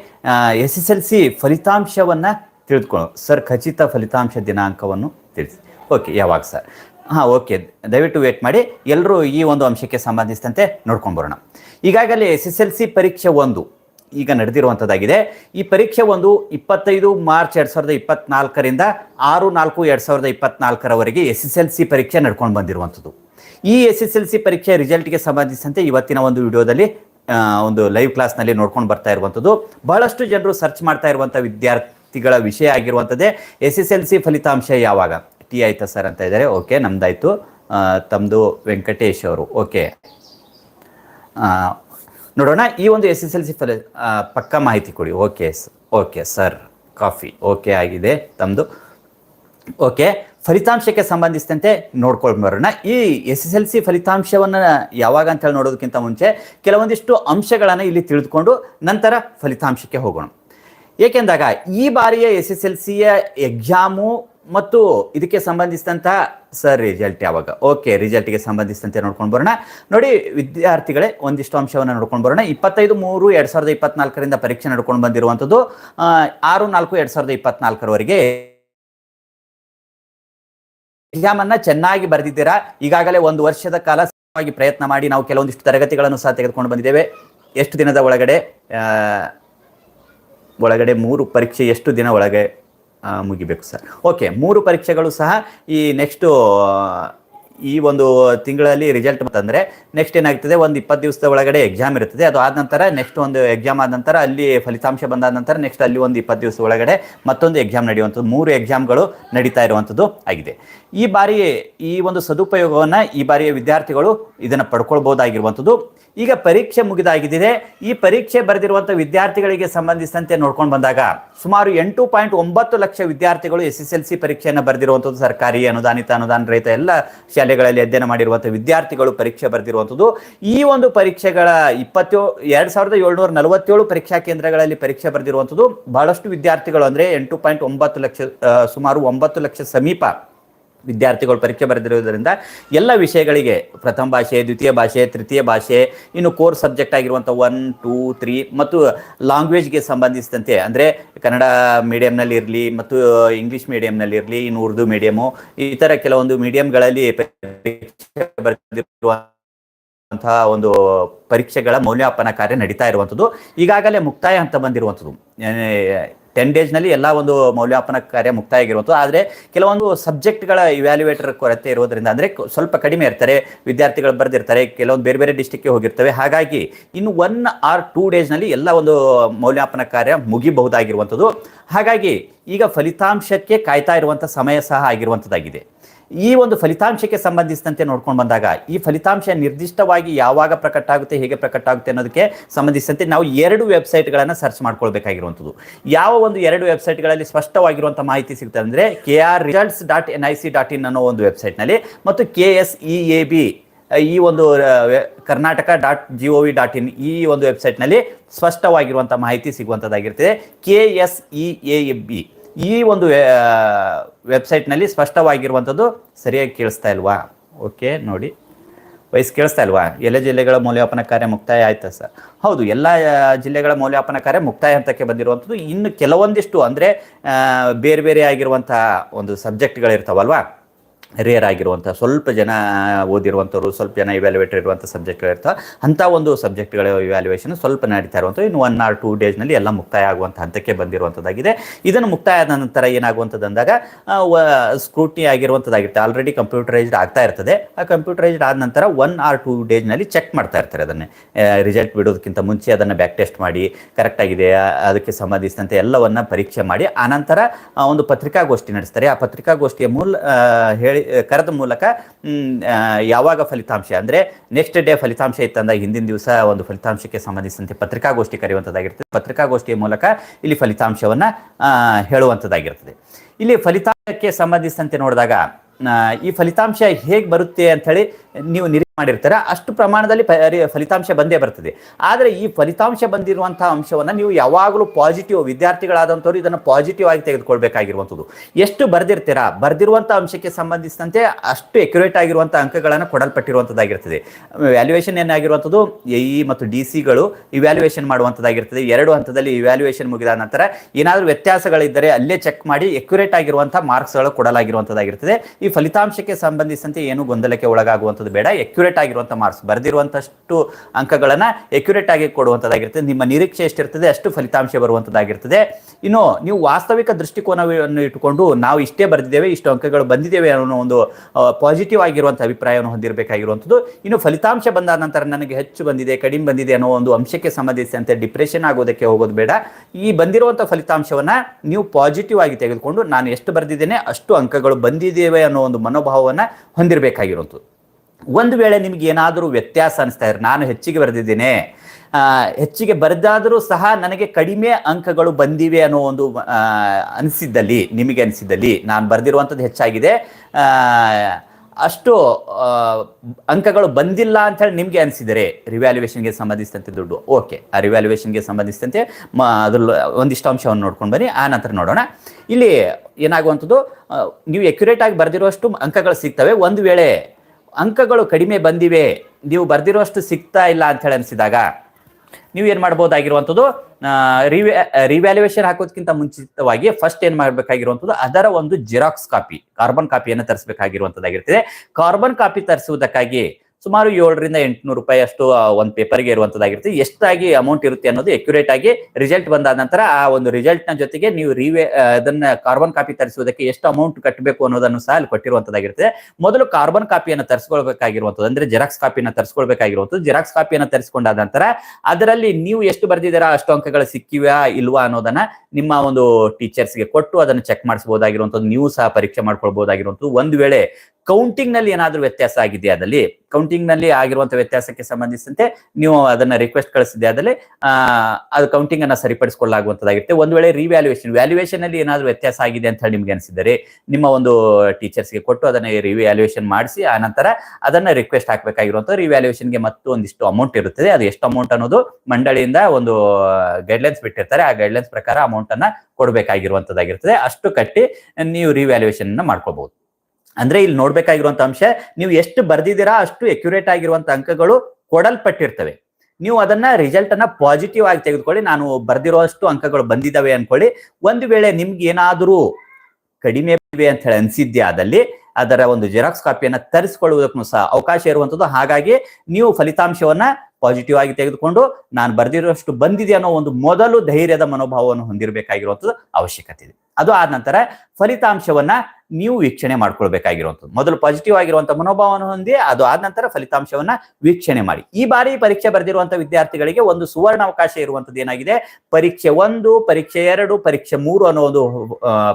ಎಸ್ ಎಸ್ ಎಲ್ ಸಿ ಫಲಿತಾಂಶವನ್ನು ತಿಳಿದುಕೊಳ್ಳೋ ಸರ್ ಖಚಿತ ಫಲಿತಾಂಶ ದಿನಾಂಕವನ್ನು ತಿಳಿಸಿ. ಓಕೆ ಯಾವಾಗ ಸರ್ ಹಾಂ ಓಕೆ ದಯವಿಟ್ಟು ವೇಟ್ ಮಾಡಿ. ಎಲ್ಲರೂ ಈ ಒಂದು ಅಂಶಕ್ಕೆ ಸಂಬಂಧಿಸಿದಂತೆ ನೋಡ್ಕೊಂಡು ಬರೋಣ. ಈಗಾಗಲೇ ಎಸ್ ಎಸ್ ಎಲ್ ಸಿ ಪರೀಕ್ಷೆ ಒಂದು ಈಗ ನಡೆದಿರುವಂಥದ್ದಾಗಿದೆ ಈ ಪರೀಕ್ಷೆ ಒಂದು ಇಪ್ಪತ್ತೈದು ಮಾರ್ಚ್ ಎರಡು ಸಾವಿರದ ಇಪ್ಪತ್ನಾಲ್ಕರಿಂದ ಆರು ನಾಲ್ಕು ಎರಡು ಸಾವಿರದ ಇಪ್ಪತ್ನಾಲ್ಕರವರೆಗೆ ಎಸ್ ಎಸ್ ಎಲ್ ಸಿ ಪರೀಕ್ಷೆ ನಡ್ಕೊಂಡು ಬಂದಿರುವಂಥದ್ದು ಈ ಎಸ್ ಎಸ್ ಎಲ್ ಸಿ ಪರೀಕ್ಷೆ ರಿಸಲ್ಟ್ಗೆ ಸಂಬಂಧಿಸಿದಂತೆ ಇವತ್ತಿನ ಒಂದು ವಿಡಿಯೋದಲ್ಲಿ ಒಂದು ಲೈವ್ ಕ್ಲಾಸ್ನಲ್ಲಿ ನೋಡ್ಕೊಂಡು ಬರ್ತಾ ಇರುವಂಥದ್ದು ಬಹಳಷ್ಟು ಜನರು ಸರ್ಚ್ ಮಾಡ್ತಾ ಇರುವಂಥ ವಿದ್ಯಾರ್ಥಿಗಳ ವಿಷಯ ಆಗಿರುವಂಥದ್ದೇ ಎಸ್ ಎಸ್ ಎಲ್ ಸಿ ಫಲಿತಾಂಶ ಯಾವಾಗ? ಟಿ ಆಯ್ತಾ ಸರ್ ಅಂತ ಇದ್ದಾರೆ ಓಕೆ, ನಮ್ದಾಯ್ತು. ತಮ್ಮದು ವೆಂಕಟೇಶ್ ಅವರು. ಓಕೆ. ನೋಡೋಣ, ಈ ಒಂದು ಎಸ್ ಎಸ್ ಎಲ್ ಸಿ ಫಲ ಪಕ್ಕ ಮಾಹಿತಿ ಕೊಡಿ. Okay okay, sir. Coffee. Okay, ಆಗಿದೆ ತಮ್ಮದು ಓಕೆ, ಫಲಿತಾಂಶಕ್ಕೆ ಸಂಬಂಧಿಸಿದಂತೆ ನೋಡ್ಕೊಂಡು ಬರೋಣ. ಈ ಎಸ್ ಎಸ್ ಎಲ್ ಸಿ ಫಲಿತಾಂಶವನ್ನು ಯಾವಾಗ ಅಂತ ಹೇಳಿ ನೋಡೋದಕ್ಕಿಂತ ಮುಂಚೆ ಕೆಲವೊಂದಿಷ್ಟು ಅಂಶಗಳನ್ನು ಇಲ್ಲಿ ತಿಳಿದುಕೊಂಡು ನಂತರ ಫಲಿತಾಂಶಕ್ಕೆ ಹೋಗೋಣ. ಏಕೆಂದಾಗ, ಈ ಬಾರಿಯ ಎಸ್ ಎಸ್ ಎಲ್ ಸಿಯ ಎಕ್ಸಾಮು ಮತ್ತು ಇದಕ್ಕೆ ಸಂಬಂಧಿಸಿದಂಥ ಸರ್ ರಿಸಲ್ಟ್ ಯಾವಾಗ? ಓಕೆ ರಿಸಲ್ಟ್ಗೆ ಸಂಬಂಧಿಸಿದಂತೆ ನೋಡ್ಕೊಂಡು ಬರೋಣ. ನೋಡಿ, ವಿದ್ಯಾರ್ಥಿಗಳೇ, ಒಂದಿಷ್ಟು ಅಂಶವನ್ನು ನೋಡ್ಕೊಂಡು ಬರೋಣ. ಇಪ್ಪತ್ತೈದು, ಮೂರು, ಎರಡು ಸಾವಿರದ ಇಪ್ಪತ್ನಾಲ್ಕರಿಂದ ಪರೀಕ್ಷೆ ನಡ್ಕೊಂಡು ಬಂದಿರುವಂಥದ್ದು ಆರು, ನಾಲ್ಕು, ಎರಡು ಸಾವಿರದ ಇಪ್ಪತ್ನಾಲ್ಕರವರೆಗೆ. ಎಕ್ಸಾಮ್ ಅನ್ನ ಚೆನ್ನಾಗಿ ಬರೆದಿದ್ದೀರಾ? ಈಗಾಗಲೇ ಒಂದು ವರ್ಷದ ಕಾಲ ಪ್ರಯತ್ನ ಮಾಡಿ ನಾವು ಕೆಲವೊಂದಿಷ್ಟು ತರಗತಿಗಳನ್ನು ಸಹ ತೆಗೆದುಕೊಂಡು ಬಂದಿದ್ದೇವೆ. ಎಷ್ಟು ದಿನದ ಒಳಗಡೆ? ಒಳಗಡೆ ಮೂರು ಪರೀಕ್ಷೆ ಎಷ್ಟು ದಿನ ಒಳಗೆ? ಮುಗಿಬೇಕು ಸರ್. ಓಕೆ ಮೂರು ಪರೀಕ್ಷೆಗಳು ಸಹ ಈ ನೆಕ್ಸ್ಟು ಈ ಒಂದು ತಿಂಗಳಲ್ಲಿ ರಿಸಲ್ಟ್ ಬಂತಂದರೆ ನೆಕ್ಸ್ಟ್ ಏನಾಗ್ತದೆ? ಒಂದು ಇಪ್ಪತ್ತು ದಿವಸದ ಒಳಗಡೆ ಎಕ್ಸಾಮ್ ಇರ್ತದೆ ಅದು ಆದ ನಂತರ ನೆಕ್ಸ್ಟ್ ಒಂದು ಎಕ್ಸಾಮ್ ಆದ ನಂತರ ಅಲ್ಲಿ ಫಲಿತಾಂಶ ಬಂದಾದ ನಂತರ ನೆಕ್ಸ್ಟ್ ಅಲ್ಲಿ ಒಂದು ಇಪ್ಪತ್ತು ದಿವಸ ಒಳಗಡೆ ಮತ್ತೊಂದು ಎಕ್ಸಾಮ್ ನಡೆಯುವಂಥದ್ದು. ಮೂರು ಎಕ್ಸಾಮ್ಗಳು ನಡೀತಾ ಇರುವಂಥದ್ದು ಆಗಿದೆ. ಈ ಬಾರಿ ಈ ಒಂದು ಸದುಪಯೋಗವನ್ನು ಈ ಬಾರಿಯ ವಿದ್ಯಾರ್ಥಿಗಳು ಇದನ್ನು ಪಡ್ಕೊಳ್ಬಹುದಾಗಿರುವಂಥದ್ದು. ಈಗ ಪರೀಕ್ಷೆ ಮುಗಿದಾಗಿದೆ ಈ ಪರೀಕ್ಷೆ ಬರೆದಿರುವಂಥ ವಿದ್ಯಾರ್ಥಿಗಳಿಗೆ ಸಂಬಂಧಿಸಿದಂತೆ ನೋಡ್ಕೊಂಡು ಬಂದಾಗ ಸುಮಾರು ಎಂಟು ಪಾಯಿಂಟ್ ಒಂಬತ್ತು ಲಕ್ಷ ವಿದ್ಯಾರ್ಥಿಗಳು ಎಸ್ ಎಸ್ ಎಲ್ ಸಿ ಪರೀಕ್ಷೆಯನ್ನು ಬರೆದಿರುವಂಥದ್ದು, ಸರ್ಕಾರಿ ಅನುದಾನಿತ, ಅನುದಾನ ರಹಿತ ಎಲ್ಲ ಶಾಲೆಗಳಲ್ಲಿ ಅಧ್ಯಯನ ಮಾಡಿರುವಂಥ ವಿದ್ಯಾರ್ಥಿಗಳು ಪರೀಕ್ಷೆ ಬರೆದಿರುವಂಥದ್ದು. ಈ ಒಂದು ಪರೀಕ್ಷೆಗಳ ಇಪ್ಪತ್ತೇಳು ಎರಡು ಸಾವಿರದ ಏಳ್ನೂರ ನಲವತ್ತೇಳು ಪರೀಕ್ಷಾ ಕೇಂದ್ರಗಳಲ್ಲಿ ಪರೀಕ್ಷೆ ಬರೆದಿರುವಂಥದ್ದು. ಬಹಳಷ್ಟು ವಿದ್ಯಾರ್ಥಿಗಳು ಅಂದರೆ ಎಂಟು ಪಾಯಿಂಟ್ ಒಂಬತ್ತು ಲಕ್ಷ ಸುಮಾರು ಒಂಬತ್ತು ಲಕ್ಷ ಸಮೀಪ ವಿದ್ಯಾರ್ಥಿಗಳು ಪರೀಕ್ಷೆ ಬರೆದಿರುವುದರಿಂದ ಎಲ್ಲ ವಿಷಯಗಳಿಗೆ ಪ್ರಥಮ ಭಾಷೆ, ದ್ವಿತೀಯ ಭಾಷೆ, ತೃತೀಯ ಭಾಷೆ, ಇನ್ನು ಕೋರ್ ಸಬ್ಜೆಕ್ಟ್ ಆಗಿರುವಂಥ ಒನ್ ಟೂ ತ್ರೀ ಮತ್ತು ಲ್ಯಾಂಗ್ವೇಜ್ಗೆ ಸಂಬಂಧಿಸಿದಂತೆ, ಅಂದರೆ ಕನ್ನಡ ಮೀಡಿಯಂನಲ್ಲಿ ಇರಲಿ ಮತ್ತು ಇಂಗ್ಲೀಷ್ ಮೀಡಿಯಂನಲ್ಲಿ ಇರಲಿ, ಇನ್ನು ಉರ್ದು ಮೀಡಿಯಮು ಈ ಥರ ಕೆಲವೊಂದು ಮೀಡಿಯಂಗಳಲ್ಲಿ ಬರೆದಿರುವಂತಹ ಒಂದು ಪರೀಕ್ಷೆಗಳ ಮೌಲ್ಯಮಾಪನ ಕಾರ್ಯ ನಡೀತಾ ಇರುವಂಥದ್ದು. ಈಗಾಗಲೇ ಮುಕ್ತಾಯ ಅಂತ ಬಂದಿರುವಂಥದ್ದು. ಟೆನ್ ಡೇಸ್ನಲ್ಲಿ ಎಲ್ಲ ಒಂದು ಮೌಲ್ಯಮಾಪನ ಕಾರ್ಯ ಮುಕ್ತಾಯ ಆಗಿರುವಂಥದ್ದು ಆದರೆ ಕೆಲವೊಂದು ಸಬ್ಜೆಕ್ಟ್ಗಳ ಇವ್ಯಾಲ್ಯುವೇಟರ್ ಕೊರತೆ ಇರೋದ್ರಿಂದ ಅಂದರೆ ಸ್ವಲ್ಪ ಕಡಿಮೆ ಇರ್ತಾರೆ, ವಿದ್ಯಾರ್ಥಿಗಳು ಬರೆದಿರ್ತಾರೆ, ಕೆಲವೊಂದು ಬೇರೆ ಬೇರೆ ಡಿಸ್ಟಿಕ್ಗೆ ಹೋಗಿರ್ತವೆ. ಹಾಗಾಗಿ ಇನ್ನು ಒನ್ ಆರ್ ಟೂ ಡೇಸ್ನಲ್ಲಿ ಎಲ್ಲ ಒಂದು ಮೌಲ್ಯಮಾಪನ ಕಾರ್ಯ ಮುಗಿಬಹುದಾಗಿರುವಂಥದ್ದು. ಹಾಗಾಗಿ ಈಗ ಫಲಿತಾಂಶಕ್ಕೆ ಕಾಯ್ತಾ ಇರುವಂಥ ಸಮಯ ಸಹ ಆಗಿರುವಂಥದ್ದಾಗಿದೆ. ಈ ಒಂದು ಫಲಿತಾಂಶಕ್ಕೆ ಸಂಬಂಧಿಸಿದಂತೆ ನೋಡ್ಕೊಂಡು ಬಂದಾಗ, ಈ ಫಲಿತಾಂಶ ನಿರ್ದಿಷ್ಟವಾಗಿ ಯಾವಾಗ ಪ್ರಕಟ ಆಗುತ್ತೆ ಹೇಗೆ ಪ್ರಕಟ ಆಗುತ್ತೆ ಅನ್ನೋದಕ್ಕೆ ಸಂಬಂಧಿಸಿದಂತೆ ನಾವು ಎರಡು ವೆಬ್ಸೈಟ್ಗಳನ್ನು ಸರ್ಚ್ ಮಾಡ್ಕೊಳ್ಬೇಕಾಗಿರುವಂಥದ್ದು. ಯಾವ ಒಂದು ಎರಡು ವೆಬ್ಸೈಟ್ಗಳಲ್ಲಿ ಸ್ಪಷ್ಟವಾಗಿರುವಂಥ ಮಾಹಿತಿ ಸಿಗುತ್ತೆ ಅಂದರೆ K R results dot N I C dot in ಅನ್ನೋ ಒಂದು ವೆಬ್ಸೈಟ್ನಲ್ಲಿ ಮತ್ತು K S E A B ಈ ಒಂದು Karnataka dot G O V dot in ಈ ಒಂದು ವೆಬ್ಸೈಟ್ನಲ್ಲಿ ಸ್ಪಷ್ಟವಾಗಿರುವಂಥ ಮಾಹಿತಿ ಸಿಗುವಂಥದ್ದಾಗಿರ್ತದೆ. K S E A B ಈ ಒಂದು ವೆಬ್ಸೈಟ್ನಲ್ಲಿ ಸ್ಪಷ್ಟವಾಗಿರುವಂಥದ್ದು ಸರಿಯಾಗಿ ಕೇಳಿಸ್ತಾ ಇಲ್ವಾ? ಓಕೆ ನೋಡಿ. ವಯಸ್ಸು ಕೇಳಿಸ್ತಾ ಇಲ್ವಾ? ಎಲ್ಲ ಜಿಲ್ಲೆಗಳ ಮೌಲ್ಯಮಾಪನ ಕಾರ್ಯ ಮುಕ್ತಾಯ ಆಯ್ತಾ ಸರ್? ಹೌದು, ಎಲ್ಲ ಜಿಲ್ಲೆಗಳ ಮೌಲ್ಯಮಾಪನ ಕಾರ್ಯ ಮುಕ್ತಾಯ ಹಂತಕ್ಕೆ ಬಂದಿರುವಂಥದ್ದು. ಇನ್ನು ಕೆಲವೊಂದಿಷ್ಟು ಅಂದರೆ ಬೇರೆ ಬೇರೆ ಆಗಿರುವಂಥ ಒಂದು ಸಬ್ಜೆಕ್ಟ್ಗಳಿರ್ತಾವಲ್ವಾ ರೇರ್ ಆಗಿರುವಂಥ ಸ್ವಲ್ಪ ಜನ ಓದಿರುವಂಥವ್ರು ಸ್ವಲ್ಪ ಜನ ಇವ್ಯಾಲ್ಯುವೇಟರ್ ಇರುವಂಥ ಸಬ್ಜೆಕ್ಟ್ಗಳಿರ್ತಾವೆ ಅಂಥ ಒಂದು ಸಬ್ಜೆಕ್ಟ್ಗಳ ಇವ್ಯಾಲ್ಯೂಯೇಷನ್ ಸ್ವಲ್ಪ ನಡೀತಾ ಇರುವಂಥ ಇನ್ನು ಒನ್ ಆರ್ ಟೂ ಡೇಸ್ನಲ್ಲಿ ಎಲ್ಲ ಮುಕ್ತಾಯ ಆಗುವಂಥ ಹಂತಕ್ಕೆ ಬಂದಿರುವಂಥದ್ದಾಗಿದೆ. ಇದನ್ನು ಮುಕ್ತಾಯ ಆದ ನಂತರ ಏನಾಗುವಂಥದ್ದು ಅಂದಾಗ ಸ್ಕ್ರೂಟ್ನಿ ಆಗಿರುವಂಥದ್ದಾಗಿರುತ್ತೆ. ಆಲ್ರೆಡಿ ಕಂಪ್ಯೂಟರೈಸ್ಡ್ ಆಗ್ತಾ ಇರ್ತದೆ. ಆ ಕಂಪ್ಯೂಟರೈಸ್ಡ್ ಆದ ನಂತರ ಒನ್ ಆರ್ ಟೂ ಡೇಸ್ನಲ್ಲಿ ಚೆಕ್ ಮಾಡ್ತಾ ಇರ್ತಾರೆ ಅದನ್ನೇ. ರಿಸಲ್ಟ್ ಬಿಡೋದಕ್ಕಿಂತ ಮುಂಚೆ ಅದನ್ನು ಬ್ಯಾಕ್ ಟೆಸ್ಟ್ ಮಾಡಿ ಕರೆಕ್ಟ್ ಆಗಿದೆಯಾ ಅದಕ್ಕೆ ಸಂಬಂಧಿಸಿದಂತೆ ಎಲ್ಲವನ್ನು ಪರೀಕ್ಷೆ ಮಾಡಿ ಆನಂತರ ಒಂದು ಪತ್ರಿಕಾಗೋಷ್ಠಿ ನಡೆಸ್ತಾರೆ. ಆ ಪತ್ರಿಕಾಗೋಷ್ಠಿಯ ಮೂಲ ಆ, ಹೇಳಿ ಕರೆದ ಮೂಲಕ ಯಾವಾಗ ಫಲಿತಾಂಶ? ಅಂದರೆ ನೆಕ್ಸ್ಟ್ ಡೇ ಫಲಿತಾಂಶ ಇತ್ತಂದಾಗ ಹಿಂದಿನ ದಿವಸ ಒಂದು ಫಲಿತಾಂಶಕ್ಕೆ ಸಂಬಂಧಿಸಿದಂತೆ ಪತ್ರಿಕಾಗೋಷ್ಠಿ ಕರೆಯುವಂಥದ್ದಾಗಿರ್ತದೆ. ಪತ್ರಿಕಾಗೋಷ್ಠಿಯ ಮೂಲಕ ಇಲ್ಲಿ ಫಲಿತಾಂಶವನ್ನು ಹೇಳುವಂಥದ್ದಾಗಿರ್ತದೆ. ಇಲ್ಲಿ ಫಲಿತಾಂಶಕ್ಕೆ ಸಂಬಂಧಿಸಿದಂತೆ ನೋಡಿದಾಗ ಈ ಫಲಿತಾಂಶ ಹೇಗೆ ಬರುತ್ತೆ ಅಂತ ಹೇಳಿ ನೀವು ಮಾಡಿರ್ತೀರ, ಅಷ್ಟು ಪ್ರಮಾಣದಲ್ಲಿ ಫಲಿತಾಂಶ ಬಂದೇ ಬರ್ತದೆ. ಆದರೆ ಈ ಫಲಿತಾಂಶ ಬಂದಿರುವಂತಹ ಅಂಶವನ್ನು ನೀವು ಯಾವಾಗಲೂ ಪಾಸಿಟಿವ್ ವಿದ್ಯಾರ್ಥಿಗಳಾದಂಥವ್ರು ಇದನ್ನು ಪಾಸಿಟಿವ್ ಆಗಿ ತೆಗೆದುಕೊಳ್ಬೇಕಾಗಿರುವಂಥದ್ದು. ಎಷ್ಟು ಬರ್ದಿರ್ತೀರಾ? ಬರೆದಿರುವಂಥ ಅಂಶಕ್ಕೆ ಸಂಬಂಧಿಸಿದಂತೆ ಅಷ್ಟು ಎಕ್ಯುರೇಟ್ ಆಗಿರುವಂಥ ಅಂಕಗಳನ್ನು ಕೊಡಲ್ಪಟ್ಟಿರುವಂಥದ್ದಾಗಿರ್ತದೆ. ವ್ಯಾಲ್ಯೂಯೇಷನ್ ಏನಾಗಿರುವಂಥದ್ದು? ಎ, ಇ ಮತ್ತು ಡಿ, ಸಿಗಳು ಇವ್ಯಾಲ್ಯೂಯೇಷನ್ ಮಾಡುವಂಥದ್ದಾಗಿರ್ತದೆ. ಎರಡು ಹಂತದಲ್ಲಿ ಇವ್ಯಾಲ್ಯೂಯೇಷನ್ ಮುಗಿದ ನಂತರ ಏನಾದರೂ ವ್ಯತ್ಯಾಸಗಳಿದ್ದರೆ ಅಲ್ಲೇ ಚೆಕ್ ಮಾಡಿ ಎಕ್ಯುರೇಟ್ ಆಗಿರುವಂಥ ಮಾರ್ಕ್ಸ್ಗಳು ಕೊಡಲಾಗಿರುವಂಥದ್ದಾಗಿರ್ತದೆ. ಈ ಫಲಿತಾಂಶಕ್ಕೆ ಸಂಬಂಧಿಸಿದಂತೆ ಏನು ಗೊಂದಲಕ್ಕೆ ಒಳಗಾಗುವಂಥದ್ದು ಬೇಡ. ಎಕ್ಯುರೇಟ್ ಆಗಿರುವಂಥ ಮಾರ್ಕ್ಸ್ ಬರೆದಿರುವಂಥಷ್ಟು ಅಂಕಗಳನ್ನು ಎಕ್ಯುರೇಟ್ ಆಗಿ ಕೊಡುವಂಥದ್ದಾಗಿರ್ತದೆ ನಿಮ್ಮ ನಿರೀಕ್ಷೆ ಎಷ್ಟಿರ್ತದೆ, ಅಷ್ಟು ಫಲಿತಾಂಶ ಬರುವಂಥದ್ದಾಗಿರ್ತದೆ ಇನ್ನು ನೀವು ವಾಸ್ತವಿಕ ದೃಷ್ಟಿಕೋನವನ್ನು ಇಟ್ಟುಕೊಂಡು ನಾವು ಇಷ್ಟೇ ಬರೆದಿದ್ದೇವೆ, ಇಷ್ಟು ಅಂಕಗಳು ಬಂದಿದ್ದೇವೆ ಅನ್ನೋ ಒಂದು ಪಾಸಿಟಿವ್ ಆಗಿರುವಂಥ ಅಭಿಪ್ರಾಯವನ್ನು ಹೊಂದಿರಬೇಕಾಗಿರುವಂಥದ್ದು ಇನ್ನು ಫಲಿತಾಂಶ ಬಂದ ನಂತರ ನನಗೆ ಹೆಚ್ಚು ಬಂದಿದೆ, ಕಡಿಮೆ ಬಂದಿದೆ ಅನ್ನೋ ಒಂದು ಅಂಶಕ್ಕೆ ಸಂಬಂಧಿಸಿದಂತೆ ಡಿಪ್ರೆಷನ್ ಆಗೋದಕ್ಕೆ ಹೋಗೋದು ಬೇಡ. ಈ ಬಂದಿರುವಂಥ ಫಲಿತಾಂಶವನ್ನ ನೀವು ಪಾಸಿಟಿವ್ ಆಗಿ ತೆಗೆದುಕೊಂಡು ನಾನು ಎಷ್ಟು ಬರೆದಿದ್ದೇನೆ, ಅಷ್ಟು ಅಂಕಗಳು ಬಂದಿದ್ದೇವೆ ಅನ್ನೋ ಒಂದು ಮನೋಭಾವವನ್ನು ಹೊಂದಿರಬೇಕಾಗಿರುವಂಥದ್ದು ಒಂದು ವೇಳೆ ನಿಮ್ಗೆ ಏನಾದರೂ ವ್ಯತ್ಯಾಸ ಅನಿಸ್ತಾ ಇರೋ ನಾನು ಹೆಚ್ಚಿಗೆ ಬರೆದಿದ್ದೇನೆ ಹೆಚ್ಚಿಗೆ ಬರೆದಾದರೂ ಸಹ ನನಗೆ ಕಡಿಮೆ ಅಂಕಗಳು ಬಂದಿವೆ ಅನ್ನೋ ಒಂದು ಅನಿಸಿದ್ದಲ್ಲಿ, ನಿಮಗೆ ಅನಿಸಿದ್ದಲ್ಲಿ ನಾನು ಬರೆದಿರುವಂಥದ್ದು ಹೆಚ್ಚಾಗಿದೆ. ಅಷ್ಟು ಅಂಕಗಳು ಬಂದಿಲ್ಲ ಅಂತ ಹೇಳಿ ನಿಮಗೆ ಅನಿಸಿದರೆ ರಿವ್ಯಾಲ್ಯೂಯೇಷನ್ಗೆ ಸಂಬಂಧಿಸಿದಂತೆ ದುಡ್ಡು. ಓಕೆ ಆ ರಿವ್ಯಾಲ್ಯೂಯೇಷನ್ಗೆ ಸಂಬಂಧಿಸಿದಂತೆ ಮ ಅದ್ರಲ್ಲಿ ಒಂದಿಷ್ಟು ಅಂಶವನ್ನು ನೋಡ್ಕೊಂಡು ಬನ್ನಿ, ಆ ನಂತರ ನೋಡೋಣ. ಇಲ್ಲಿ ಏನಾಗುವಂಥದ್ದು ನೀವು ಎಕ್ಯುರೇಟ್ ಆಗಿ ಬರೆದಿರುವಷ್ಟು ಅಂಕಗಳು ಸಿಗ್ತವೆ. ಒಂದು ವೇಳೆ ಅಂಕಗಳು ಕಡಿಮೆ ಬಂದಿವೆ. ನೀವು ಬರೆದಿರುವಷ್ಟು ಸಿಗ್ತಾ ಇಲ್ಲ ಅಂತ ಹೇಳಿ ಅನಿಸಿದಾಗ ನೀವು ಏನು ಮಾಡ್ಬೋದಾಗಿರುವಂಥದ್ದು ರಿವ್ಯಾ ರಿವ್ಯಾಲ್ಯೂಯೇಷನ್ ಹಾಕೋದಕ್ಕಿಂತ ಮುಂಚಿತವಾಗಿ ಫಸ್ಟ್ ಏನು ಮಾಡಬೇಕಾಗಿರುವಂಥದ್ದು ಅದರ ಒಂದು ಜಿರಾಕ್ಸ್ ಕಾಪಿ ಕಾರ್ಬನ್ ಕಾಪಿಯನ್ನು ತರಿಸಬೇಕಾಗಿರುವಂಥದ್ದಾಗಿರ್ತದೆ ಕಾರ್ಬನ್ ಕಾಪಿ ತರಿಸುವುದಕ್ಕಾಗಿ ಸುಮಾರು ಏಳರಿಂದ ಎಂಟುನೂರು ರೂಪಾಯಿ ಅಷ್ಟು ಒಂದು ಪೇಪರ್ಗೆ ಇರುವಂತದ್ದಾಗಿರುತ್ತೆ. ಎಷ್ಟಾಗಿ ಅಮೌಂಟ್ ಇರುತ್ತೆ ಅನ್ನೋದು ಎಕ್ಯುರೇಟ್ ಆಗಿ ರಿಸಲ್ಟ್ ಬಂದಾದ ನಂತರ ಆ ಒಂದು ರಿಸಲ್ಟ್ನ ಜೊತೆಗೆ ನೀವು ರಿವೇ ಅದನ್ನ ಕಾರ್ಬನ್ ಕಾಪಿ ತರಿಸುವುದಕ್ಕೆ ಎಷ್ಟು ಅಮೌಂಟ್ ಕಟ್ಟಬೇಕು ಅನ್ನೋದನ್ನು ಸಹ ಅಲ್ಲಿ ಕೊಟ್ಟಿರುವಂತದ್ದಾಗಿರುತ್ತೆ. ಮೊದಲು ಕಾರ್ಬನ್ ಕಾಪಿಯನ್ನು ತರಿಸ್ಕೊಳ್ಬೇಕಾಗಿರುವಂಥದ್ದು ಅಂದ್ರೆ ಜೆರಾಕ್ಸ್ ಕಾಪಿಯನ್ನು ತರಿಸ್ಕೊಳ್ಬೇಕಾಗಿರುವಂಥದ್ದು ಜೆರಾಕ್ಸ್ ಕಾಪಿಯನ್ನು ತರಿಸ್ಕೊಂಡಾದ ನಂತರ ಅದರಲ್ಲಿ ನೀವು ಎಷ್ಟು ಬರ್ದಿದ್ದೀರಾ, ಅಷ್ಟು ಅಂಕಗಳು ಸಿಕ್ಕಿವ್ಯಾ, ಇಲ್ವಾ ಅನ್ನೋದನ್ನ ನಿಮ್ಮ ಒಂದು ಟೀಚರ್ಸ್ಗೆ ಕೊಟ್ಟು ಅದನ್ನು ಚೆಕ್ ಮಾಡಿಸಬಹುದಾಗಿರುವಂಥದ್ದು ನೀವು ಸಹ ಪರೀಕ್ಷೆ ಮಾಡ್ಕೊಳ್ಬಹುದಾಗಿರುವಂಥದ್ದು ಒಂದು ವೇಳೆ ಕೌಂಟಿಂಗ್ನಲ್ಲಿ ಏನಾದರೂ ವ್ಯತ್ಯಾಸ ಆಗಿದೆಯಾ ಅದಲ್ಲಿ ಕೌಂಟಿಂಗ್ನಲ್ಲಿ ಆಗಿರುವಂತಹ ವ್ಯತ್ಯಾಸಕ್ಕೆ ಸಂಬಂಧಿಸಿದಂತೆ ನೀವು ಅದನ್ನ ರಿಕ್ವೆಸ್ಟ್ ಕಳಿಸಿದೆ ಆದಲ್ಲಿ ಅದು ಕೌಂಟಿಂಗ್ ಅನ್ನ ಸರಿಪಡಿಸಿಕೊಳ್ಳಾಗುವಂತದಾಗಿರುತ್ತೆ ಒಂದು ವೇಳೆ ರಿವ್ಯಾಲ್ಯೂಯೇಷನ್ ವ್ಯಾಲ್ಯೂಯೇಷನ್ ಅಲ್ಲಿ ಏನಾದ್ರೂ ವ್ಯತ್ಯಾಸ ಆಗಿದೆ ಅಂತ ಹೇಳಿ ನಿಮ್ಗೆ ಅನಿಸಿದರೆ ನಿಮ್ಮ ಒಂದು ಟೀಚರ್ಸ್ಗೆ ಕೊಟ್ಟು ಅದನ್ನ ರಿವ್ಯಾಲ್ಯೂಯೇಷನ್ ಮಾಡಿಸಿ, ಆ ನಂತರ ಅದನ್ನ ರಿಕ್ವೆಸ್ಟ್ ಹಾಕಬೇಕಾಗಿರುವಂತ ರಿವ್ಯಾಲ್ಯೂಯೇಷನ್ಗೆ ಮತ್ತು ಒಂದಿಷ್ಟು ಅಮೌಂಟ್ ಇರುತ್ತದೆ. ಅದು ಎಷ್ಟು ಅಮೌಂಟ್ ಅನ್ನೋದು ಮಂಡಳಿಯಿಂದ ಒಂದು ಗೈಡ್ಲೈನ್ಸ್ ಬಿಟ್ಟಿರ್ತಾರೆ. ಆ ಗೈಡ್ಲೈನ್ಸ್ ಪ್ರಕಾರ ಅಮೌಂಟ್ ಅನ್ನ ಕೊಡಬೇಕಾಗಿರುವಂತದ್ದಾಗಿರ್ತದೆ. ಅಷ್ಟು ಕಟ್ಟಿ ನೀವು ರಿವ್ಯಾಲ್ಯೂಯೇಷನ್ ಮಾಡ್ಕೋಬಹುದು ಅಂದ್ರೆ ಇಲ್ಲಿ ನೋಡ್ಬೇಕಾಗಿರುವಂತ ಅಂಶ, ನೀವು ಎಷ್ಟು ಬರ್ದಿದ್ದೀರಾ ಅಷ್ಟು ಎಕ್ಯುರೇಟ್ ಆಗಿರುವಂತ ಅಂಕಗಳು ಕೊಡಲ್ಪಟ್ಟಿರ್ತವೆ. ನೀವು ಅದನ್ನ ರಿಸಲ್ಟ್ ಅನ್ನ ಪಾಸಿಟಿವ್ ಆಗಿ ತೆಗೆದುಕೊಳ್ಳಿ. ನಾನು ಬರ್ದಿರುವಷ್ಟು ಅಂಕಗಳು ಬಂದಿದ್ದಾವೆ ಅನ್ಕೊಳ್ಳಿ. ಒಂದು ವೇಳೆ ನಿಮ್ಗೆ ಏನಾದರೂ ಕಡಿಮೆ ಇವೆ ಅಂತ ಹೇಳಿ ಅನ್ಸಿದ್ದೆ ಆದಲ್ಲಿ ಅದರ ಒಂದು ಜೆರಾಕ್ಸ್ ಕಾಪಿಯನ್ನ ತರಿಸಿಕೊಳ್ಳುವುದಕ್ಕೂ ಸಹ ಅವಕಾಶ ಇರುವಂತದ್ದು. ಹಾಗಾಗಿ ನೀವು ಫಲಿತಾಂಶವನ್ನ ಪಾಸಿಟಿವ್ ಆಗಿ ತೆಗೆದುಕೊಂಡು ನಾನು ಬರೆದಿರುವಷ್ಟು ಬಂದಿದೆ ಅನ್ನೋ ಒಂದು ಮೊದಲು ಧೈರ್ಯದ ಮನೋಭಾವವನ್ನು ಹೊಂದಿರಬೇಕಾಗಿರುವಂಥದ್ದು ಅವಶ್ಯಕತೆ ಇದೆ. ಅದು ಆದ ನಂತರ ಫಲಿತಾಂಶವನ್ನ ನೀವು ವೀಕ್ಷಣೆ ಮಾಡ್ಕೊಳ್ಬೇಕಾಗಿರುವಂಥದ್ದು. ಮೊದಲು ಪಾಸಿಟಿವ್ ಆಗಿರುವಂಥ ಮನೋಭಾವವನ್ನು ಹೊಂದಿ, ಅದು ಆದ ನಂತರ ಫಲಿತಾಂಶವನ್ನ ವೀಕ್ಷಣೆ ಮಾಡಿ. ಈ ಬಾರಿ ಪರೀಕ್ಷೆ ಬರೆದಿರುವಂತಹ ವಿದ್ಯಾರ್ಥಿಗಳಿಗೆ ಒಂದು ಸುವರ್ಣ ಅವಕಾಶ ಇರುವಂತದ್ದು ಏನಾಗಿದೆ? ಪರೀಕ್ಷೆ ಒಂದು, ಪರೀಕ್ಷೆ ಎರಡು, ಪರೀಕ್ಷೆ ಮೂರು ಅನ್ನೋ ಒಂದು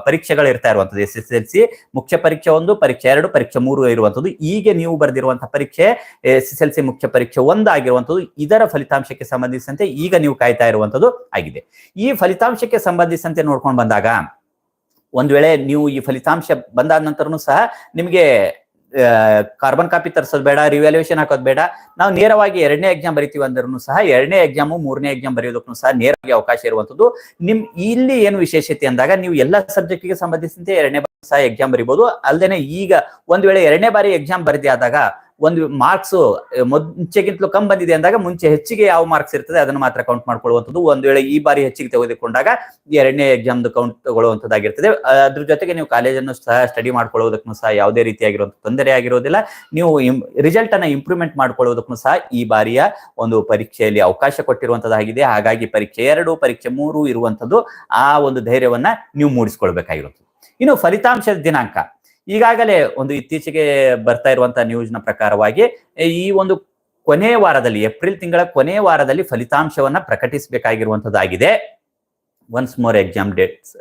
ಪರೀಕ್ಷೆಗಳು ಇರ್ತಾ ಇರುವಂತದ್ದು ಎಸ್ ಎಸ್ ಎಲ್ ಸಿ. ಮುಖ್ಯ ಪರೀಕ್ಷೆ ಒಂದು, ಪರೀಕ್ಷೆ ಎರಡು, ಪರೀಕ್ಷೆ ಮೂರು ಇರುವಂತದ್ದು ಈಗ ನೀವು ಬರೆದಿರುವಂತಹ ಪರೀಕ್ಷೆ, ಎಸ್ ಎಸ್ ಎಲ್ ಸಿ ಮುಖ್ಯ ಪರೀಕ್ಷೆ ಒಂದು ಆಗಿರುವಂತದ್ದು ಇದರ ಫಲಿತಾಂಶಕ್ಕೆ ಸಂಬಂಧಿಸಿದಂತೆ ಈಗ ನೀವು ಕಾಯ್ತಾ ಇರುವಂತದ್ದು ಆಗಿದೆ. ಈ ಫಲಿತಾಂಶಕ್ಕೆ ಸಂಬಂಧಿಸಿದಂತೆ ನೋಡ್ಕೊಂಡು ಬಂದಾಗ ಒಂದ್ ವೇಳೆ ನೀವು ಈ ಫಲಿತಾಂಶ ಬಂದಾದ ನಂತರನು ಸಹ ನಿಮಗೆ ಕಾರ್ಬನ್ ಕಾಪಿ ತರಿಸೋದು ಬೇಡ ರಿವ್ಯಾಲ್ಯೂಯೇಷನ್ ಹಾಕೋದು ಬೇಡ. ನಾವು ನೇರವಾಗಿ ಎರಡನೇ ಎಕ್ಸಾಮ್ ಬರಿತೀವಿ ಅಂದ್ರೂ ಸಹ ಎರಡನೇ ಎಕ್ಸಾಮು ಮೂರನೇ ಎಕ್ಸಾಮ್ ಬರೆಯೋದಕ್ಕೂ ಸಹ ನೇರವಾಗಿ ಅವಕಾಶ ಇರುವಂಥದ್ದು. ನಿಮ್ ಇಲ್ಲಿ ಏನು ವಿಶೇಷತೆ ಅಂದಾಗ ನೀವು ಎಲ್ಲ ಸಬ್ಜೆಕ್ಟ್ಗೆ ಸಂಬಂಧಿಸಿದಂತೆ ಎರಡನೇ ಬಾರಿ ಸಹ ಎಕ್ಸಾಮ್ ಬರಿಬಹುದು ಅಲ್ಲದೆ ಈಗ ಒಂದ್ ವೇಳೆ ಎರಡನೇ ಬಾರಿ ಎಕ್ಸಾಮ್ ಬರೆದಿ ಆದಾಗ ಒಂದು ಮಾರ್ಕ್ಸ್ ಮುಂಚೆಗಿಂತಲೂ ಕಮ್ಮಿ ಬಂದಿದೆ ಅಂದಾಗ ಮುಂಚೆ ಹೆಚ್ಚಿಗೆ ಯಾವ ಮಾರ್ಕ್ಸ್ ಇರ್ತದೆ ಅದನ್ನು ಮಾತ್ರ ಕೌಂಟ್ ಮಾಡ್ಕೊಳ್ಳುವಂಥದ್ದು. ಒಂದು ವೇಳೆ ಈ ಬಾರಿ ಹೆಚ್ಚಿಗೆ ತೆಗೆದುಕೊಂಡಾಗ ಎರಡನೇ ಎಕ್ಸಾಮ್ದು ಕೌಂಟ್ ತಗೊಳ್ಳುವಂಥದ್ದಾಗಿರ್ತದೆ. ಅದ್ರ ಜೊತೆಗೆ ನೀವು ಕಾಲೇಜನ್ನು ಸಹ ಸ್ಟಡಿ ಮಾಡ್ಕೊಳ್ಳೋದಕ್ಕೂ ಸಹ ಯಾವುದೇ ರೀತಿಯಾಗಿರುವಂಥ ತೊಂದರೆ ಆಗಿರೋದಿಲ್ಲ. ನೀವು ರಿಸಲ್ಟ್ ಅನ್ನ ಇಂಪ್ರೂವ್ಮೆಂಟ್ ಮಾಡ್ಕೊಳ್ಳೋದಕ್ಕೂ ಸಹ ಈ ಬಾರಿಯ ಒಂದು ಪರೀಕ್ಷೆಯಲ್ಲಿ ಅವಕಾಶ ಕೊಟ್ಟಿರುವಂತದ್ದಾಗಿದೆ ಹಾಗಾಗಿ ಪರೀಕ್ಷೆ ಎರಡು, ಪರೀಕ್ಷೆ ಮೂರು ಇರುವಂತದ್ದು ಆ ಒಂದು ಧೈರ್ಯವನ್ನ ನೀವು ಮೂಡಿಸ್ಕೊಳ್ಬೇಕಾಗಿರುತ್ತದೆ ಇನ್ನು ಫಲಿತಾಂಶದ ದಿನಾಂಕ. ಈಗಾಗಲೇ ಒಂದು ಇತ್ತೀಚೆಗೆ ಬರ್ತಾ ಇರುವಂತಹ ನ್ಯೂಸ್ನ ಪ್ರಕಾರವಾಗಿ, ಈ ಒಂದು ಕೊನೆ ವಾರದಲ್ಲಿ, ಏಪ್ರಿಲ್ ತಿಂಗಳ ಕೊನೆ ವಾರದಲ್ಲಿ ಫಲಿತಾಂಶವನ್ನ ಪ್ರಕಟಿಸಬೇಕಾಗಿರುವಂತದ್ದಾಗಿದೆ. ಒನ್ಸ್ ಮೋರ್ ಎಕ್ಸಾಮ್ ಡೇಟ್ಸ್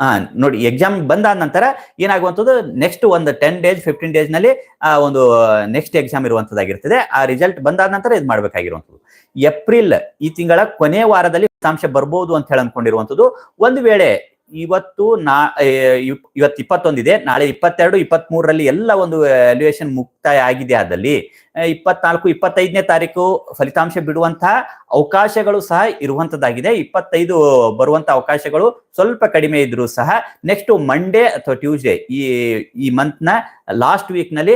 ಹಾ ನೋಡಿ ಎಕ್ಸಾಮ್ ಬಂದಾದ ನಂತರ ಏನಾಗುವಂಥದ್ದು ನೆಕ್ಸ್ಟ್ ಒಂದು ಟೆನ್ ಡೇಸ್ ಫಿಫ್ಟೀನ್ ಡೇಸ್ನಲ್ಲಿ, ಆ, ಒಂದು ನೆಕ್ಸ್ಟ್ ಎಕ್ಸಾಮ್ ಇರುವಂತದ್ದಾಗಿರ್ತದೆ. ಆ ರಿಸಲ್ಟ್ ಬಂದಾದ ನಂತರ ಇದು ಮಾಡ್ಬೇಕಾಗಿರುವಂಥದ್ದು. ಏಪ್ರಿಲ್ ಈ ತಿಂಗಳ ಕೊನೆ ವಾರದಲ್ಲಿ ಫಲಿತಾಂಶ ಬರ್ಬೋದು ಅಂತ ಹೇಳಿ ಅನ್ಕೊಂಡಿರುವಂಥದ್ದು ಒಂದು ವೇಳೆ ಇವತ್ತು ನಾ ಇವತ್ ಇವತ್ತು ಇಪ್ಪತ್ತೊಂದಿದೆ. ನಾಳೆ ಇಪ್ಪತ್ತೆರಡು ಇಪ್ಪತ್ತ್ ಮೂರರಲ್ಲಿ ಎಲ್ಲ ಒಂದು ವ್ಯಾಲ್ಯೂಯೇಷನ್ ಮುಕ್ತಾಯ ಆಗಿದೆ ಆದಲ್ಲಿ ಇಪ್ಪತ್ನಾಲ್ಕು, ಇಪ್ಪತ್ತೈದನೇ ತಾರೀಕು ಫಲಿತಾಂಶ ಬಿಡುವಂತಹ ಅವಕಾಶಗಳು ಸಹ ಇರುವಂತದ್ದಾಗಿದೆ. ಇಪ್ಪತ್ತೈದು ಬರುವಂತ ಅವಕಾಶಗಳು ಸ್ವಲ್ಪ ಕಡಿಮೆ ಇದ್ರೂ ಸಹ ನೆಕ್ಸ್ಟ್ ಮಂಡೇ ಅಥವಾ ಟ್ಯೂಸ್ಡೇ ಈ ಈ ಮಂತ್ನ ಲಾಸ್ಟ್ ವೀಕ್ನಲ್ಲಿ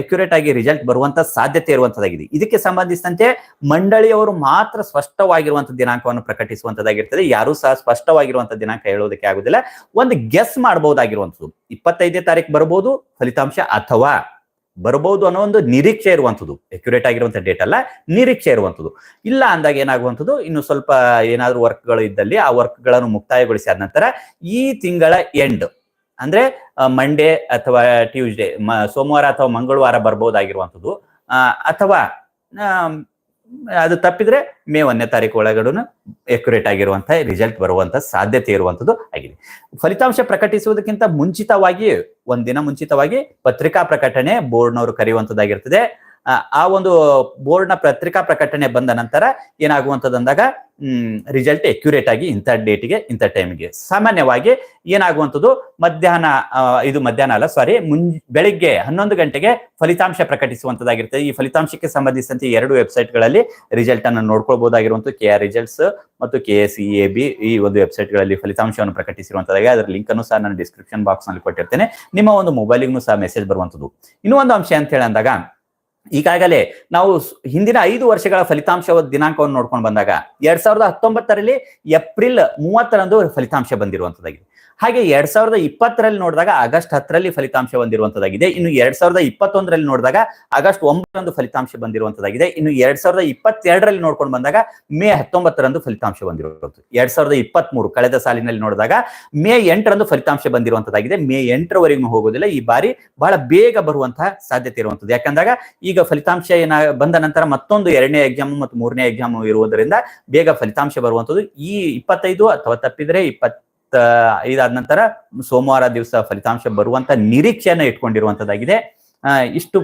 ಅಕ್ಯುರೇಟ್ ಆಗಿ ರಿಸಲ್ಟ್ ಬರುವಂತ ಸಾಧ್ಯತೆ ಇರುವಂತದ್ದಾಗಿದೆ. ಇದಕ್ಕೆ ಸಂಬಂಧಿಸಿದಂತೆ ಮಂಡಳಿಯವರು ಮಾತ್ರ ಸ್ಪಷ್ಟವಾಗಿರುವಂತ ದಿನಾಂಕವನ್ನು ಪ್ರಕಟಿಸುವಂತದ್ದಾಗಿರ್ತದೆ. ಯಾರು ಸಹ ಸ್ಪಷ್ಟವಾಗಿರುವಂತ ದಿನಾಂಕ ಹೇಳೋದಕ್ಕೆ ಆಗುದಿಲ್ಲ. ಒಂದು ಗೆಸ್ ಮಾಡಬಹುದಾಗಿರುವಂತದ್ದು ಇಪ್ಪತ್ತೈದನೇ ತಾರೀಕು ಬರಬಹುದು ಫಲಿತಾಂಶ ಅಥವಾ ಬರಬಹುದು ಅನ್ನೋ ಒಂದು ನಿರೀಕ್ಷೆ ಇರುವಂಥದ್ದು. ಅಕ್ಯುರೇಟ್ ಆಗಿರುವಂತ ಡೇಟ್ ಅಲ್ಲ, ನಿರೀಕ್ಷೆ ಇರುವಂಥದ್ದು. ಇಲ್ಲ ಅಂದಾಗ ಏನಾಗುವಂಥದ್ದು? ಇನ್ನು ಸ್ವಲ್ಪ ಏನಾದ್ರೂ ವರ್ಕ್ಗಳು ಇದ್ದಲ್ಲಿ ಆ ವರ್ಕ್ಗಳನ್ನು ಮುಕ್ತಾಯಗೊಳಿಸಿ ಆದ ನಂತರ ಈ ತಿಂಗಳ ಎಂಡ್ ಅಂದ್ರೆ ಮಂಡೇ ಅಥವಾ ಟ್ಯೂಸ್ಡೇ ಸೋಮವಾರ ಅಥವಾ ಮಂಗಳವಾರ ಬರಬಹುದಾಗಿರುವಂಥದ್ದು ಅಥವಾ ಅದು ತಪ್ಪಿದ್ರೆ ಮೇ ಒಂದನೇ ತಾರೀಕು ಒಳಗಡೆ ಎಕ್ಯುರೇಟ್ ಆಗಿರುವಂತಹ ರಿಸಲ್ಟ್ ಬರುವಂತ ಸಾಧ್ಯತೆ ಇರುವಂತದ್ದು ಆಗಿದೆ. ಫಲಿತಾಂಶ ಪ್ರಕಟಿಸುವುದಕ್ಕಿಂತ ಮುಂಚಿತವಾಗಿ, ಒಂದಿನ ಮುಂಚಿತವಾಗಿ ಪತ್ರಿಕಾ ಪ್ರಕಟಣೆ ಬೋರ್ಡ್ನವರು ಕರೆಯುವಂತದ್ದಾಗಿರ್ತದೆ ಆ, ಒಂದು ಬೋರ್ಡ್ನ ಪತ್ರಿಕಾ ಪ್ರಕಟಣೆ ಬಂದ ನಂತರ ಏನಾಗುವಂಥದ್ದು ಅಂದಾಗ ರಿಸಲ್ಟ್ ಎಕ್ಯುರೇಟ್ ಆಗಿ ಇಂಥ ಡೇಟ್ಗೆ ಇಂಥ ಟೈಮ್ಗೆ ಸಾಮಾನ್ಯವಾಗಿ ಏನಾಗುವಂಥದ್ದು ಮಧ್ಯಾಹ್ನ ಇದು ಮಧ್ಯಾಹ್ನ ಅಲ್ಲ ಸಾರಿ ಮುಂ ಬೆಳಿಗ್ಗೆ ಹನ್ನೊಂದು ಗಂಟೆಗೆ ಫಲಿತಾಂಶ ಪ್ರಕಟಿಸುವಂತದ್ದಾಗಿರ್ತದೆ ಈ ಫಲಿತಾಂಶಕ್ಕೆ ಸಂಬಂಧಿಸಿದಂತೆ ಎರಡು ವೆಬ್ಸೈಟ್ಗಳಲ್ಲಿ ರಿಸಲ್ಟ್ ಅನ್ನು ನೋಡ್ಕೊಳ್ಬಹುದಾಗಿರುವಂತಹ ಕೆ ಆರ್ ರಿಸಲ್ಟ್ಸ್ ಮತ್ತು K S E A B ಈ ಒಂದು ವೆಬ್ಸೈಟ್ಗಳಲ್ಲಿ ಫಲಿತಾಂಶವನ್ನು ಪ್ರಕಟಿಸಿರುವಂತದ್ದಾಗಿ ಅದರ ಲಿಂಕ್ ಅನ್ನು ಸಹ ನಾನು ಡಿಸ್ಕ್ರಿಪ್ಷನ್ ಬಾಕ್ಸ್ನಲ್ಲಿ ಕೊಟ್ಟಿರ್ತೇನೆ. ನಿಮ್ಮ ಒಂದು ಮೊಬೈಲಿಗೂ ಸಹ ಮೆಸೇಜ್ ಬರುವಂತದ್ದು ಇನ್ನೂ ಒಂದು ಅಂಶ ಅಂತ ಹೇಳಿ ಅಂದಾಗ ಈಗಾಗಲೇ ನಾವು ಹಿಂದಿನ ಐದು ವರ್ಷಗಳ ಫಲಿತಾಂಶ ದಿನಾಂಕವನ್ನು ನೋಡ್ಕೊಂಡು ಬಂದಾಗ ಎರಡ್ ಸಾವಿರದ ಹತ್ತೊಂಬತ್ತರಲ್ಲಿ ಏಪ್ರಿಲ್ ಮೂವತ್ತರಂದು ಫಲಿತಾಂಶ ಬಂದಿರುವಂತದ್ದಾಗಿದೆ ಹಾಗೆ ಎರಡ್ ಸಾವಿರದ ಇಪ್ಪತ್ತರಲ್ಲಿ ನೋಡಿದಾಗ ಆಗಸ್ಟ್ ಹತ್ತರಲ್ಲಿ ಫಲಿತಾಂಶ ಬಂದಿರುವಂತದ್ದಾಗಿದೆ ಇನ್ನು ಎರಡ್ ಸಾವಿರದ ಇಪ್ಪತ್ತೊಂದರಲ್ಲಿ ನೋಡಿದಾಗ ಆಗಸ್ಟ್ ಒಂಬತ್ತರಂದು ಫಲಿತಾಂಶ ಬಂದಿರುವಂತದ್ದಾಗಿದೆ ಇನ್ನು ಎರಡ್ ಸಾವಿರದ ಇಪ್ಪತ್ತೆರಡರಲ್ಲಿ ನೋಡ್ಕೊಂಡು ಬಂದಾಗ ಮೇ ಹತ್ತೊಂಬತ್ತರಂದು ಫಲಿತಾಂಶ ಬಂದಿರುವಂತದ್ದು. ಎರಡ್ ಸಾವಿರದ ಇಪ್ಪತ್ತ್ ಮೂರು ಕಳೆದ ಸಾಲಿನಲ್ಲಿ ನೋಡಿದಾಗ ಮೇ ಎಂಟರಂದು ಫಲಿತಾಂಶ ಬಂದಿರುವಂತದ್ದಾಗಿದೆ ಮೇ ಎಂಟರವರೆಗೂ ಹೋಗೋದಿಲ್ಲ. ಈ ಬಾರಿ ಬಹಳ ಬೇಗ ಬರುವಂತಹ ಸಾಧ್ಯತೆ ಇರುವಂತದ್ದು. ಯಾಕಂದಾಗ ಈಗ ಫಲಿತಾಂಶ ಏನ ಬಂದ ನಂತರ ಮತ್ತೊಂದು ಎರಡನೇ ಎಕ್ಸಾಮ್ ಮತ್ತು ಮೂರನೇ ಎಕ್ಸಾಮ್ ಇರುವುದರಿಂದ ಬೇಗ ಫಲಿತಾಂಶ ಬರುವಂತದ್ದು. ಈ ಇಪ್ಪತ್ತೈದು ಅಥವಾ ತಪ್ಪಿದ್ರೆ ಐದಾದ ನಂತರ ಸೋಮವಾರ ದಿವಸ ಫಲಿತಾಂಶ ಬರುವಂತ ನಿರೀಕ್ಷೆಯನ್ನ ಇಟ್ಕೊಂಡಿರುವಂತದ್ದಾಗಿದೆ. ಇಷ್ಟು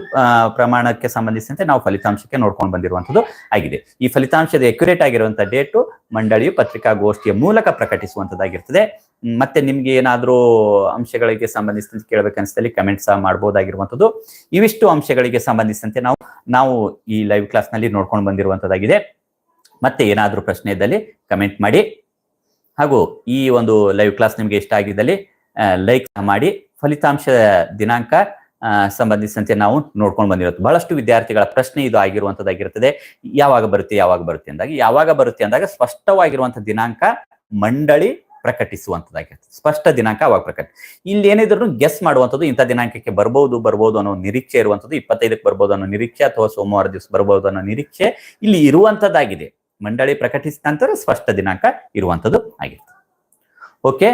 ಪ್ರಮಾಣಕ್ಕೆ ಸಂಬಂಧಿಸಿದಂತೆ ನಾವು ಫಲಿತಾಂಶಕ್ಕೆ ನೋಡ್ಕೊಂಡು ಬಂದಿರುವಂತದ್ದು ಆಗಿದೆ. ಈ ಫಲಿತಾಂಶದ ಎಕ್ಯುರೇಟ್ ಆಗಿರುವಂತಹ ಡೇಟು ಮಂಡಳಿಯು ಪತ್ರಿಕಾಗೋಷ್ಠಿಯ ಮೂಲಕ ಪ್ರಕಟಿಸುವಂತದ್ದಾಗಿರ್ತದೆ. ಮತ್ತೆ ನಿಮ್ಗೆ ಏನಾದರೂ ಅಂಶಗಳಿಗೆ ಸಂಬಂಧಿಸಿದಂತೆ ಕೇಳಬೇಕನ್ನಿಸ್ತಲ್ಲಿ ಕಮೆಂಟ್ ಸಹ ಮಾಡಬಹುದಾಗಿರುವಂತದ್ದು ಇವಿಷ್ಟು ಅಂಶಗಳಿಗೆ ಸಂಬಂಧಿಸಿದಂತೆ ನಾವು ನಾವು ಈ ಲೈವ್ ಕ್ಲಾಸ್ನಲ್ಲಿ ನೋಡ್ಕೊಂಡು ಬಂದಿರುವಂತದ್ದಾಗಿದೆ. ಮತ್ತೆ ಏನಾದರೂ ಪ್ರಶ್ನೆ ಇದ್ದಲ್ಲಿ ಕಮೆಂಟ್ ಮಾಡಿ. ಹಾಗೂ ಈ ಒಂದು ಲೈವ್ ಕ್ಲಾಸ್ ನಿಮಗೆ ಇಷ್ಟ ಆಗಿದ್ದಲ್ಲಿ ಲೈಕ್ ಮಾಡಿ. ಫಲಿತಾಂಶ ದಿನಾಂಕ ಸಂಬಂಧಿಸಿದಂತೆ ನಾವು ನೋಡ್ಕೊಂಡು ಬಂದಿರೋದು. ಬಹಳಷ್ಟು ವಿದ್ಯಾರ್ಥಿಗಳ ಪ್ರಶ್ನೆ ಇದು ಆಗಿರುವಂತದ್ದಾಗಿರುತ್ತದೆ. ಯಾವಾಗ ಬರುತ್ತೆ ಯಾವಾಗ ಬರುತ್ತೆ ಅಂದಾಗ. ಯಾವಾಗ ಬರುತ್ತೆ ಅಂದಾಗ ಸ್ಪಷ್ಟವಾಗಿರುವಂತಹ ದಿನಾಂಕ ಮಂಡಳಿ ಪ್ರಕಟಿಸುವಂತದ್ದಾಗಿರ್ತದೆ ಸ್ಪಷ್ಟ ದಿನಾಂಕ ಅವಾಗ ಪ್ರಕಟ. ಇಲ್ಲಿ ಏನಿದ್ರು ಗೆಸ್ ಮಾಡುವಂಥದ್ದು ಇಂಥ ದಿನಾಂಕಕ್ಕೆ ಬರ್ಬೋದು ಬರ್ಬೋದು ಅನ್ನೋ ನಿರೀಕ್ಷೆ ಇರುವಂಥದ್ದು, ಇಪ್ಪತ್ತೈದಕ್ಕೆ ಬರ್ಬೋದು ಅನ್ನೋ ನಿರೀಕ್ಷೆ ಅಥವಾ ಸೋಮವಾರ ದಿವಸ ಬರ್ಬೋದು ಅನ್ನೋ ನಿರೀಕ್ಷೆ ಇಲ್ಲಿ ಇರುವಂತದ್ದಾಗಿದೆ ಮಂಡಳಿ ಪ್ರಕಟಿಸಿದ ಸ್ಪಷ್ಟ ದಿನಾಂಕ ಇರುವಂಥದ್ದು ಆಗಿತ್ತು okay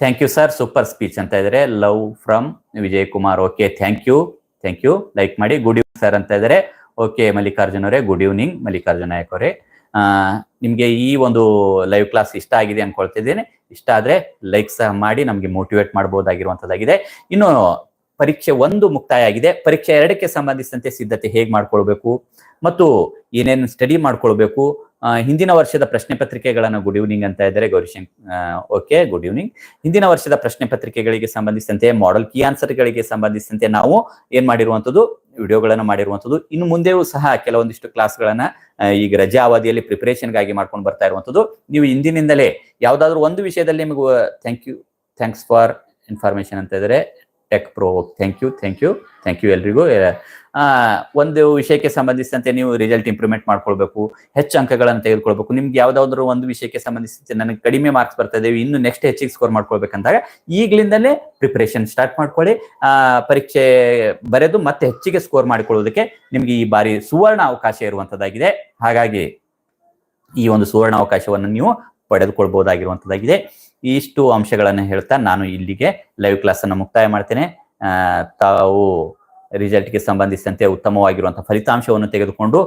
thank you sir super speech ಅಂತ ಇದ್ದಾರೆ love from Vijay Kumar okay thank you thank you like ಮಾಡಿ ಗುಡ್ ಈವ್ನಿಂಗ್ ಸರ್ ಅಂತ ಇದ್ದಾರೆ ಓಕೆ ಮಲ್ಲಿಕಾರ್ಜುನ್ ಅವರೇ ಗುಡ್ ಈವ್ನಿಂಗ್ ಮಲ್ಲಿಕಾರ್ಜುನ್ ನಾಯಕ್ ಅವರೇ. ನಿಮ್ಗೆ ಈ ಒಂದು ಲೈವ್ ಕ್ಲಾಸ್ ಇಷ್ಟ ಆಗಿದೆ ಅನ್ಕೊಳ್ತಿದ್ದೇನೆ. ಇಷ್ಟ ಆದ್ರೆ ಲೈಕ್ ಸಹ ಮಾಡಿ, ನಮಗೆ ಮೋಟಿವೇಟ್ ಮಾಡ್ಬೋದಾಗಿರುವಂಥದ್ದಾಗಿದೆ ಇನ್ನು ಪರೀಕ್ಷೆ ಒಂದು ಮುಕ್ತಾಯ ಆಗಿದೆ ಪರೀಕ್ಷೆ ಎರಡಕ್ಕೆ ಸಂಬಂಧಿಸಿದಂತೆ ಸಿದ್ಧತೆ ಹೇಗೆ ಮಾಡ್ಕೊಳ್ಬೇಕು ಮತ್ತು ಏನೇನು ಸ್ಟಡಿ ಮಾಡ್ಕೊಳ್ಬೇಕು? ಹಿಂದಿನ ವರ್ಷದ ಪ್ರಶ್ನೆ ಪತ್ರಿಕೆಗಳನ್ನು ಗುಡ್ ಈವ್ನಿಂಗ್ ಅಂತ ಇದ್ದಾರೆ. ಗೌರಿಶಂಕ್ ಓಕೆ ಗುಡ್ ಈವ್ನಿಂಗ್ ಹಿಂದಿನ ವರ್ಷದ ಪ್ರಶ್ನೆ ಪತ್ರಿಕೆಗಳಿಗೆ ಸಂಬಂಧಿಸಿದಂತೆ ಮಾಡೆಲ್ ಕೀ ಆನ್ಸರ್ಗಳಿಗೆ ಸಂಬಂಧಿಸಿದಂತೆ ನಾವು ಏನ್ ಮಾಡಿರುವಂಥದ್ದು? ವಿಡಿಯೋಗಳನ್ನು ಮಾಡಿರುವಂತದ್ದು ಇನ್ನು ಮುಂದೆಯೂ ಸಹ ಕೆಲವೊಂದಿಷ್ಟು ಕ್ಲಾಸ್ಗಳನ್ನ ಈಗ ರಜಾ ಅವಧಿಯಲ್ಲಿ ಪ್ರಿಪರೇಷನ್ಗಾಗಿ ಮಾಡ್ಕೊಂಡು ಬರ್ತಾ ಇರುವಂಥದ್ದು. ನೀವು ಹಿಂದಿನಿಂದಲೇ ಯಾವ್ದಾದ್ರು ಒಂದು ವಿಷಯದಲ್ಲಿ ನಿಮಗೆ thank you thanks for information ಅಂತ ಇದ್ದಾರೆ. Tech pro thank you thank you thank you ಎಲ್ರಿಗೂ. ಒಂದು ವಿಷಯಕ್ಕೆ ಸಂಬಂಧಿಸಿದಂತೆ ನೀವು ರಿಸಲ್ಟ್ ಇಂಪ್ರೂವ್ಮೆಂಟ್ ಮಾಡ್ಕೊಳ್ಬೇಕು ಹೆಚ್ಚು ಅಂಕಗಳನ್ನು ತೆಗೆದುಕೊಳ್ಬೇಕು ನಿಮ್ಗೆ ಯಾವ್ದಾದ್ರು ಒಂದು ವಿಷಯಕ್ಕೆ ಸಂಬಂಧಿಸಿದಂತೆ ನನಗೆ ಕಡಿಮೆ ಮಾರ್ಕ್ಸ್ ಬರ್ತಾ ಇದ್ದೇವೆ ಇನ್ನು ನೆಕ್ಸ್ಟ್ ಹೆಚ್ಚಿಗೆ ಸ್ಕೋರ್ ಮಾಡ್ಕೊಳ್ಬೇಕಂದಾಗ ಈಗಲಿಂದಲೇ ಪ್ರಿಪರೇಷನ್ ಸ್ಟಾರ್ಟ್ ಮಾಡ್ಕೊಳ್ಳಿ. ಆ, ಪರೀಕ್ಷೆ ಬರೆದು ಮತ್ತೆ ಹೆಚ್ಚಿಗೆ ಸ್ಕೋರ್ ಮಾಡಿಕೊಳ್ಳೋದಕ್ಕೆ ನಿಮ್ಗೆ ಈ ಬಾರಿ ಸುವರ್ಣ ಅವಕಾಶ ಇರುವಂತದ್ದಾಗಿದೆ. ಹಾಗಾಗಿ ಈ ಒಂದು ಸುವರ್ಣ ಅವಕಾಶವನ್ನು ನೀವು ಪಡೆದುಕೊಳ್ಬಹುದಾಗಿರುವಂತದ್ದಾಗಿದೆ ಇಷ್ಟು ಅಂಶಗಳನ್ನು ಹೇಳ್ತಾ ನಾನು ಇಲ್ಲಿಗೆ ಲೈವ್ ಕ್ಲಾಸ್ ಅನ್ನು ಮುಕ್ತಾಯ ಮಾಡ್ತೇನೆ. ತಾವು ರಿಸಲ್ಟ್ಗೆ ಸಂಬಂಧಿಸಿದಂತೆ ಉತ್ತಮವಾಗಿರುವಂತಹ ಫಲಿತಾಂಶವನ್ನು ತೆಗೆದುಕೊಂಡು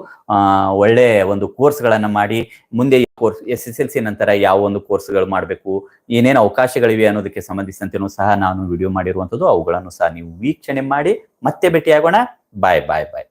ಒಳ್ಳೆ ಒಂದು ಕೋರ್ಸ್ಗಳನ್ನು ಮಾಡಿ, ಮುಂದೆ course S S L C ನಂತರ ಯಾವ ಒಂದು ಕೋರ್ಸ್ಗಳು ಮಾಡಬೇಕು, ಏನೇನು ಅವಕಾಶಗಳಿವೆ ಅನ್ನೋದಕ್ಕೆ ಸಂಬಂಧಿಸಿದಂತೆನೂ ಸಹ ನಾನು ವಿಡಿಯೋ ಮಾಡಿರುವಂಥದ್ದು, ಅವುಗಳನ್ನು ಸಹ ನೀವು ವೀಕ್ಷಣೆ ಮಾಡಿ ಮತ್ತೆ ಭೇಟಿಯಾಗೋಣ. ಬಾಯ್ ಬಾಯ್ ಬಾಯ್